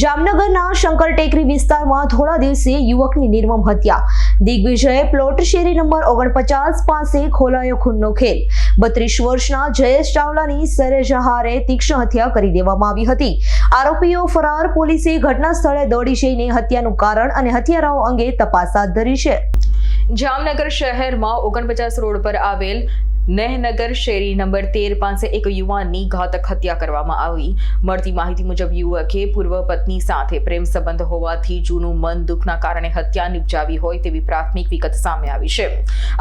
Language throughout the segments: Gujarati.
જામનગરના શંકર ટેકરી વિસ્તારમાં થોડા દિવસે યુવકની નિર્મમ હત્યા. દિગ્વિજય પ્લોટ શેરી નંબર ઓગણપચાસ પાસે ખોલાયો ખૂનનો ખેલ. બત્રીસ વર્ષના જયેશ ચાવલાની સરેજહારે તીક્ષ્ણ હત્યા કરી દેવામાં આવી હતી. આરોપીઓ ફરાર પોલીસે ઘટના સ્થળે દોડી જઈને હત્યાનું કારણ અને હત્યારાઓ અંગે તપાસ હાથ ધરી છે. જામનગર શહેરમાં ઓગણપચાસ રોડ પર આવેલ નેહનગર શેરી નંબર તેર પાસે એક યુવાનની ઘાતક હત્યા કરવામાં આવી. મળતી માહિતી મુજબ યુવકે પૂર્વ પત્ની સાથે પ્રેમ સંબંધ હોવાથી જૂનું મન દુઃખના કારણે હત્યા નિપજાવી હોય તેવી પ્રાથમિક વિગત સામે આવી છે.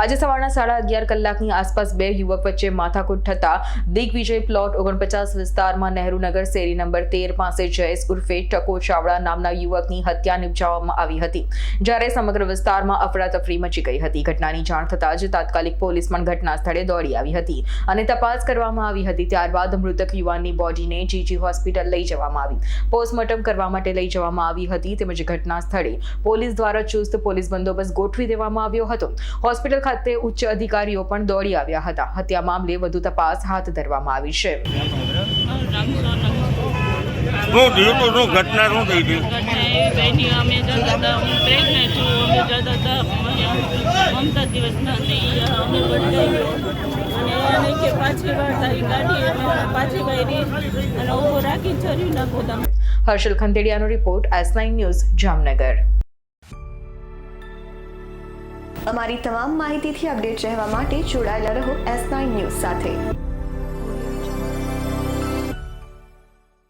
આજે સવારના સાડા અગિયાર કલાકની આસપાસ બે યુવક વચ્ચે માથાકૂટ થતા દિગ્વિજય પ્લોટ ઓગણપચાસ વિસ્તારમાં નહેરુનગર શેરી નંબર તેર પાસે જયેશ ઉર્ફે ટકો ચાવડા નામના યુવકની હત્યા નિપજાવવામાં આવી હતી, જ્યારે સમગ્ર વિસ્તારમાં અફરાતફરી મચી ગઈ હતી. ઘટનાની જાણ થતાં જ તાત્કાલિક પોલીસ પણ ઘટના સ્થળે દોડી આવી હતી અને તપાસ કરવામાં આવી હતી. ત્યારબાદ મૃતક યુવાનની બોડીને જીજી હોસ્પિટલ લઈ જવામાં આવી. પોસ્ટમોર્ટમ કરવા માટે લઈ જવામાં આવી હતી તેમજ ઘટના સ્થળે પોલીસ દ્વારા ચુસ્ત પોલીસ બંદોબસ્ત ગોઠવી દેવામાં આવ્યો હતો. હોસ્પિટલ ખાતે ઉચ્ચ અધિકારીઓ પણ દોડી આવ્યા હતા. હત્યા મામલે વધુ તપાસ હાથ ધરવામાં આવી છે. શું થયું તું શું ઘટના શું થઈ હતી? ઘટના એવી બની અમે જતા હતા. હું પ્રેગ્નેન્ટ છું. અમે જતા હતા. મમતા દિવસ ના અમે બદલાઈ ગયો અને એને કે પાછી વાર તારી ગાડી પાછી વાળી અને ઊભો રાખી ચર્યું નાખો તમે. Harshal ખંતેડિયાનો report S nine news Jamnagar. અમારી તમામ માહિતીથી અપડેટ રહેવા માટે જોડાયેલા રહો એસ નાઇન ન્યૂઝ સાથે.